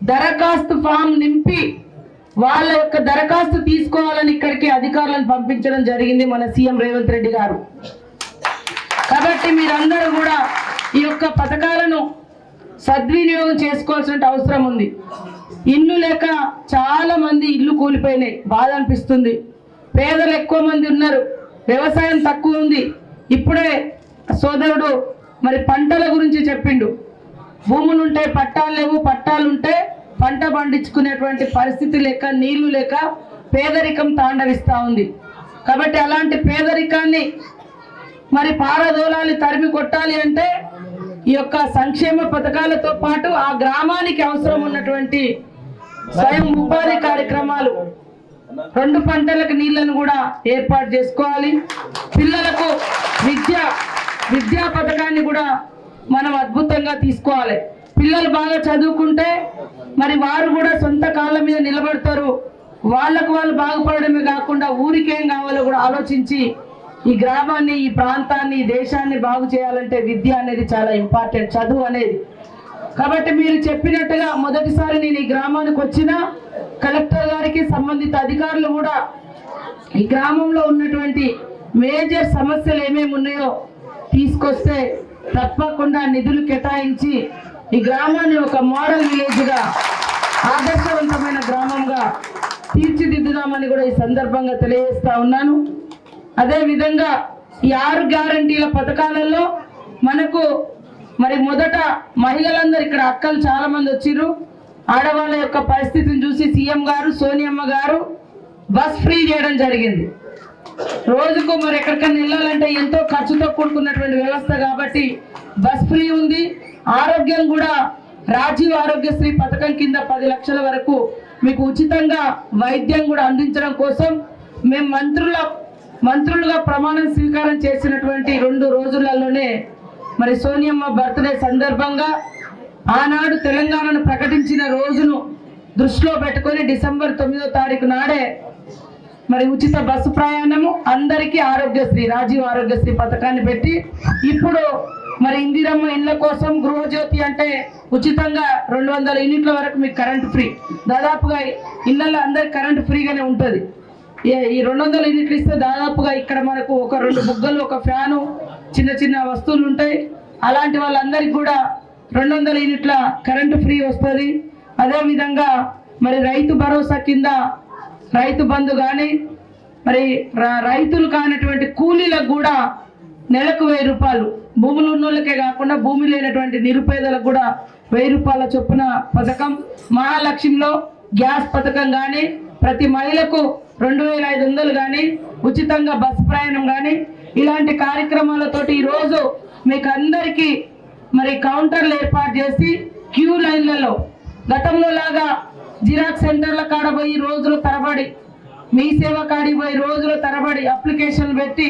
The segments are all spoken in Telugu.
దరఖాస్తు ఫామ్ నింపి వాళ్ళ యొక్క దరఖాస్తు తీసుకోవాలని ఇక్కడికి అధికారులను పంపించడం జరిగింది మన సీఎం రేవంత్ రెడ్డి గారు. కాబట్టి మీరందరూ కూడా ఈ యొక్క పథకాలను సద్వినియోగం చేసుకోవాల్సిన అవసరం ఉంది. ఇల్లు లేక చాలా మంది ఇల్లు కూలిపోయినాయి. బాధ అనిపిస్తుంది. పేదలు ఎక్కువ మంది ఉన్నారు. వ్యవసాయం తక్కువ ఉంది. ఇప్పుడే సోదరుడు మరి పంటల గురించి చెప్పిండు. భూములు ఉంటే పట్టాలు లేవు పట్టాలు పండించుకునేటువంటి పరిస్థితి లేక నీళ్ళు లేక పేదరికం తాండవిస్తూ ఉంది. కాబట్టి అలాంటి పేదరికాన్ని మరి పారదోలాలి తరిమి కొట్టాలి అంటే ఈ యొక్క సంక్షేమ పథకాలతో పాటు ఆ గ్రామానికి అవసరం ఉన్నటువంటి స్వయం ఉపాధి కార్యక్రమాలు. రెండు పంటలకు నీళ్ళను కూడా ఏర్పాటు చేసుకోవాలి. పిల్లలకు విద్య విద్యా పథకాన్ని కూడా మనం అద్భుతంగా తీసుకోవాలి. పిల్లలు బాగా చదువుకుంటే మరి వారు కూడా సొంత కాళ్ళ మీద నిలబడతారు. వాళ్ళకు వాళ్ళు బాగుపడమే కాకుండా ఊరికేం కావాలో కూడా ఆలోచించి ఈ గ్రామాన్ని ఈ ప్రాంతాన్ని దేశాన్ని బాగు చేయాలంటే విద్య అనేది చాలా ఇంపార్టెంట్ చదువు అనేది. కాబట్టి మీరు చెప్పినట్టుగా మొదటిసారి నేను ఈ గ్రామానికి వచ్చిన కలెక్టర్ గారికి సంబంధిత అధికారులు కూడా ఈ గ్రామంలో ఉన్నటువంటి మేజర్ సమస్యలు ఏమేమి ఉన్నాయో తీసుకొస్తే తప్పకుండా నిధులు కేటాయించి ఈ గ్రామాన్ని ఒక మోడల్ విలేజ్గా ఆదర్శవంతమైన గ్రామంగా తీర్చిదిద్దుదామని కూడా ఈ సందర్భంగా తెలియజేస్తా ఉన్నాను. అదే విధంగా ఈ ఆరు గ్యారంటీల పథకాలలో మనకు మరి మొదట మహిళలందరూ ఇక్కడ అక్కలు చాలా మంది వచ్చిర్రు. ఆడవాళ్ళ యొక్క పరిస్థితిని చూసి సీఎం గారు సోనియమ్మ గారు బస్ ఫ్రీ చేయడం జరిగింది. రోజుకు మరి ఎక్కడికైనా వెళ్ళాలంటే ఎంతో ఖర్చుతో కూడుకున్నటువంటి వ్యవస్థ కాబట్టి బస్ ఫ్రీ ఉంది. ఆరోగ్యం కూడా రాజీవ్ ఆరోగ్యశ్రీ పథకం కింద పది లక్షల వరకు మీకు ఉచితంగా వైద్యం కూడా అందించడం కోసం మేము మంత్రుల మంత్రులుగా ప్రమాణం స్వీకారం చేసినటువంటి రెండు రోజులలోనే మరి సోనియమ్మ బర్త్డే సందర్భంగా ఆనాడు తెలంగాణను ప్రకటించిన రోజును దృష్టిలో పెట్టుకొని డిసెంబర్ తొమ్మిదో తారీఖు నాడే మరి ఉచిత బస్సు ప్రయాణము అందరికీ ఆరోగ్యశ్రీ రాజీవ్ ఆరోగ్యశ్రీ పథకాన్ని పెట్టి ఇప్పుడు మరి ఇందిరమ్మ ఇండ్ల కోసం గృహజ్యోతి అంటే ఉచితంగా రెండు వందల యూనిట్ల వరకు మీకు కరెంట్ ఫ్రీ. దాదాపుగా ఇళ్ళల్లో అందరికి కరెంట్ ఫ్రీగానే ఉంటుంది. ఈ- ఈ రెండు వందల యూనిట్లు ఇస్తే దాదాపుగా ఇక్కడ మనకు ఒక రెండు బుగ్గలు ఒక ఫ్యాను చిన్న చిన్న వస్తువులు ఉంటాయి. అలాంటి వాళ్ళందరికీ కూడా రెండు వందల యూనిట్ల కరెంటు ఫ్రీ వస్తుంది. అదేవిధంగా మరి రైతు భరోసా కింద రైతు బంధు కానీ మరి రైతులు కానటువంటి కూలీలకు కూడా నెలకు వెయ్యి రూపాయలు భూములు ఉన్నోళ్ళకే కాకుండా భూమి లేనటువంటి నిరుపేదలకు కూడా వెయ్యి రూపాయల చొప్పున పథకం. మహాలక్ష్మిలో గ్యాస్ పథకం కానీ ప్రతి మహిళకు రెండు వేల ఐదు వందలు కానీ ఉచితంగా బస్ ప్రయాణం కానీ ఇలాంటి కార్యక్రమాలతోటి ఈరోజు మీకు అందరికీ మరి కౌంటర్లు ఏర్పాటు చేసి క్యూ లైన్లలో గతంలో లాగా జిరాక్స్ సెంటర్ల కాడ పోయి రోజులు తరబడి మీ సేవ కాడికి పోయి రోజులు తరబడి అప్లికేషన్లు పెట్టి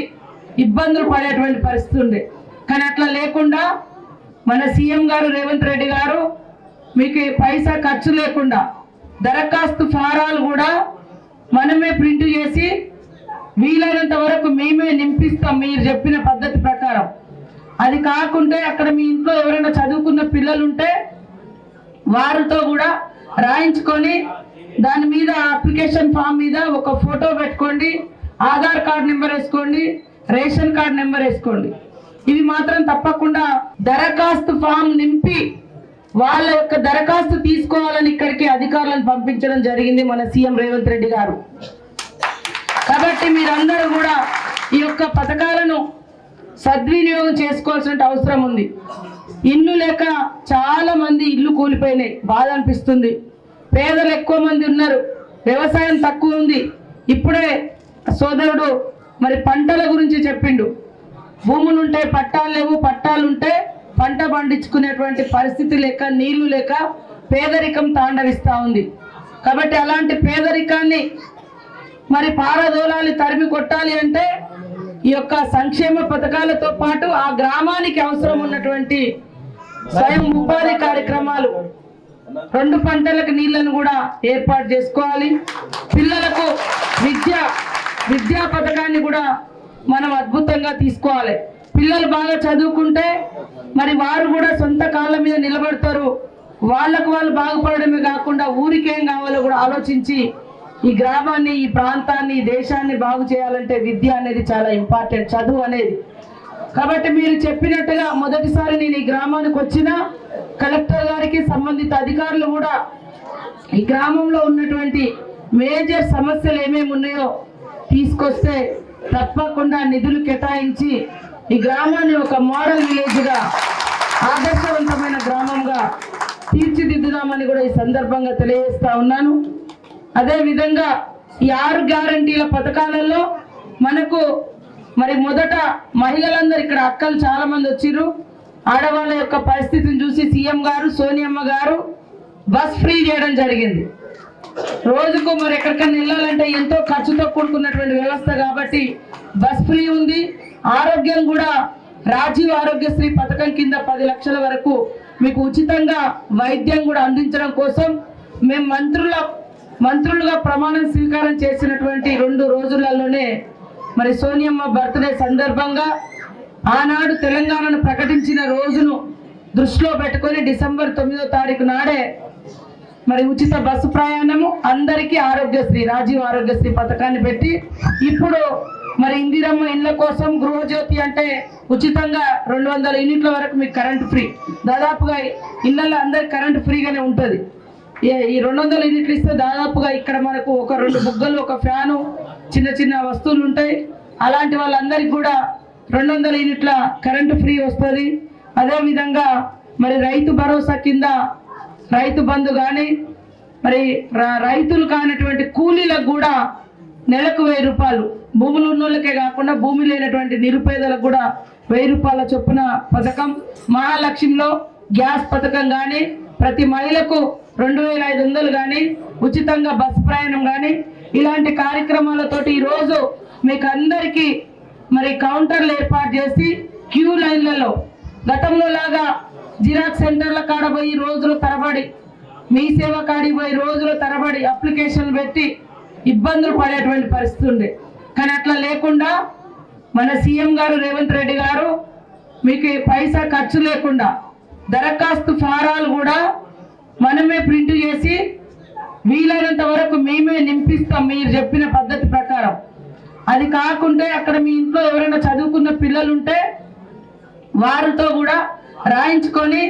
ఇబ్బందులు పడేటువంటి పరిస్థితి ఉండే. కానీ అట్లా లేకుండా మన సీఎం గారు రేవంత్ రెడ్డి గారు మీకు పైసా ఖర్చు లేకుండా దరఖాస్తు ఫారాలు కూడా మనమే ప్రింట్ చేసి వీలైనంత వరకు మేమే నింపిస్తాం మీరు చెప్పిన పద్ధతి ప్రకారం. అది కాకుంటే అక్కడ మీ ఇంట్లో ఎవరైనా చదువుకున్న పిల్లలు ఉంటే వారితో కూడా రాయించుకొని దాని మీద అప్లికేషన్ ఫామ్ మీద ఒక ఫోటో పెట్టుకోండి ఆధార్ కార్డ్ నెంబర్ వేసుకోండి రేషన్ కార్డ్ నెంబర్ వేసుకోండి. ఇవి మాత్రం తప్పకుండా దరఖాస్తు ఫామ్ నింపి వాళ్ళ యొక్క దరఖాస్తు తీసుకోవాలని ఇక్కడికి అధికారులను పంపించడం జరిగింది మన సీఎం రేవంత్ రెడ్డి గారు. కాబట్టి మీరందరూ కూడా ఈ యొక్క పథకాలను సద్వినియోగం చేసుకోవాల్సిన అవసరం ఉంది. ఇల్లు లేక చాలా మంది ఇల్లు కూలిపోయినాయి. బాధ అనిపిస్తుంది. పేదలు ఎక్కువ మంది ఉన్నారు. వ్యవసాయం తక్కువ ఉంది. ఇప్పుడే సోదరుడు మరి పంటల గురించి చెప్పిండు. భూములు ఉంటే పట్టాలు లేవు పట్టాలు ఉంటే పంట పండించుకునేటువంటి పరిస్థితి లేక నీళ్ళు లేక పేదరికం తాండవిస్తూ ఉంది. కాబట్టి అలాంటి పేదరికాన్ని మరి పారదోలాలి తరిమి కొట్టాలి అంటే ఈ యొక్క సంక్షేమ పథకాలతో పాటు ఆ గ్రామానికి అవసరం ఉన్నటువంటి స్వయం ఉపాధి కార్యక్రమాలు. రెండు పంటలకు నీళ్ళను కూడా ఏర్పాటు చేసుకోవాలి. పిల్లలకు విద్య విద్యా పథకాన్ని కూడా మనం అద్భుతంగా తీసుకోవాలి. పిల్లలు బాగా చదువుకుంటే మరి వారు కూడా సొంత కాళ్ళ మీద నిలబడతారు. వాళ్ళకు వాళ్ళు బాగుపడమే కాకుండా ఊరికేం కావాలో కూడా ఆలోచించి ఈ గ్రామాన్ని ఈ ప్రాంతాన్ని దేశాన్ని బాగు చేయాలంటే విద్య అనేది చాలా ఇంపార్టెంట్ చదువు అనేది. కాబట్టి మీరు చెప్పినట్టుగా మొదటిసారి నేను ఈ గ్రామానికి వచ్చిన కలెక్టర్ గారికి సంబంధిత అధికారులు కూడా ఈ గ్రామంలో ఉన్నటువంటి మేజర్ సమస్యలు ఏమేమి ఉన్నాయో తీసుకొస్తే తప్పకుండా నిధులు కేటాయించి ఈ గ్రామాన్ని ఒక మోడల్ విలేజ్గా ఆదర్శవంతమైన గ్రామంగా తీర్చిదిద్దుదామని కూడా ఈ సందర్భంగా తెలియజేస్తా ఉన్నాను. అదేవిధంగా ఈ ఆరు గ్యారంటీల పథకాలలో మనకు మరి మొదట మహిళలందరూ ఇక్కడ అక్కలు చాలా మంది వచ్చిర్రు. ఆడవాళ్ళ యొక్క పరిస్థితిని చూసి సీఎం గారు సోనియమ్మ గారు బస్ ఫ్రీ చేయడం జరిగింది. రోజుకు మరి ఎక్కడికైనా వెళ్ళాలంటే ఎంతో ఖర్చుతో కూడుకున్నటువంటి వ్యవస్థ కాబట్టి బస్ ఫ్రీ ఉంది. ఆరోగ్యం కూడా రాజీవ్ ఆరోగ్యశ్రీ పథకం కింద పది లక్షల వరకు మీకు ఉచితంగా వైద్యం కూడా అందించడం కోసం మేము మంత్రుల మంత్రులుగా ప్రమాణం స్వీకారం చేసినటువంటి రెండు రోజులలోనే మరి సోనియమ్మ బర్త్డే సందర్భంగా ఆనాడు తెలంగాణను ప్రకటించిన రోజును దృష్టిలో పెట్టుకొని డిసెంబర్ తొమ్మిదో తారీఖు నాడే మరి ఉచిత బస్సు ప్రయాణము అందరికీ ఆరోగ్యశ్రీ రాజీవ్ ఆరోగ్యశ్రీ పథకాన్ని పెట్టి ఇప్పుడు మరి ఇందిరమ్మ ఇండ్ల కోసం గృహజ్యోతి అంటే ఉచితంగా రెండు వందల యూనిట్ల వరకు మీకు కరెంట్ ఫ్రీ. దాదాపుగా ఇళ్ళల్లో అందరికి కరెంట్ ఫ్రీగానే ఉంటుంది. ఈ- ఈ రెండు వందల యూనిట్లు ఇస్తే దాదాపుగా ఇక్కడ మనకు ఒక రెండు బుగ్గలు ఒక ఫ్యాను చిన్న చిన్న వస్తువులు ఉంటాయి. అలాంటి వాళ్ళందరికీ కూడా రెండు వందల యూనిట్ల కరెంటు ఫ్రీ వస్తుంది. అదేవిధంగా మరి రైతు భరోసా కింద రైతు బంధు కానీ మరి రైతులు కానటువంటి కూలీలకు కూడా నెలకు వెయ్యి రూపాయలు. భూములు ఉన్నోళ్ళకే కాకుండా భూమి లేనటువంటి నిరుపేదలకు కూడా వెయ్యి రూపాయల చొప్పున పథకం. మహాలక్ష్మిలో గ్యాస్ పథకం కానీ ప్రతి మహిళకు రెండు వేల ఐదు వందలు కానీ ఉచితంగా బస్సు ప్రయాణం కానీ ఇలాంటి కార్యక్రమాలతోటి ఈరోజు మీకు అందరికీ మరి కౌంటర్లు ఏర్పాటు చేసి క్యూ లైన్లలో గతంలో లాగా జిరాక్స్ సెంటర్ల కాడ పోయి రోజులు తరబడి మీ సేవ కాడికి పోయి రోజుల తరబడి అప్లికేషన్ పెట్టి ఇబ్బందులు పడేటువంటి పరిస్థితి ఉంది. కానీ అట్లా లేకుండా మన సీఎం గారు రేవంత్ రెడ్డి గారు మీకు పైసా ఖర్చు లేకుండా దరఖాస్తు ఫారాలు కూడా మనమే ప్రింట్ చేసి వీలైనంత వరకు మేమే నింపిస్తాం మీరు చెప్పిన పద్ధతి ప్రకారం. అది కాకుంటే అక్కడ మీ ఇంట్లో ఎవరైనా చదువుకున్న పిల్లలు ఉంటే వారితో కూడా రాయించుకొని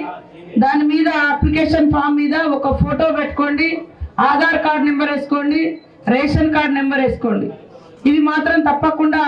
దాని మీద అప్లికేషన్ ఫామ్ మీద ఒక ఫోటో పెట్టుకోండి ఆధార్ కార్డ్ నెంబర్ వేసుకోండి రేషన్ కార్డ్ నెంబర్ వేసుకోండి. ఇవి మాత్రం తప్పకుండా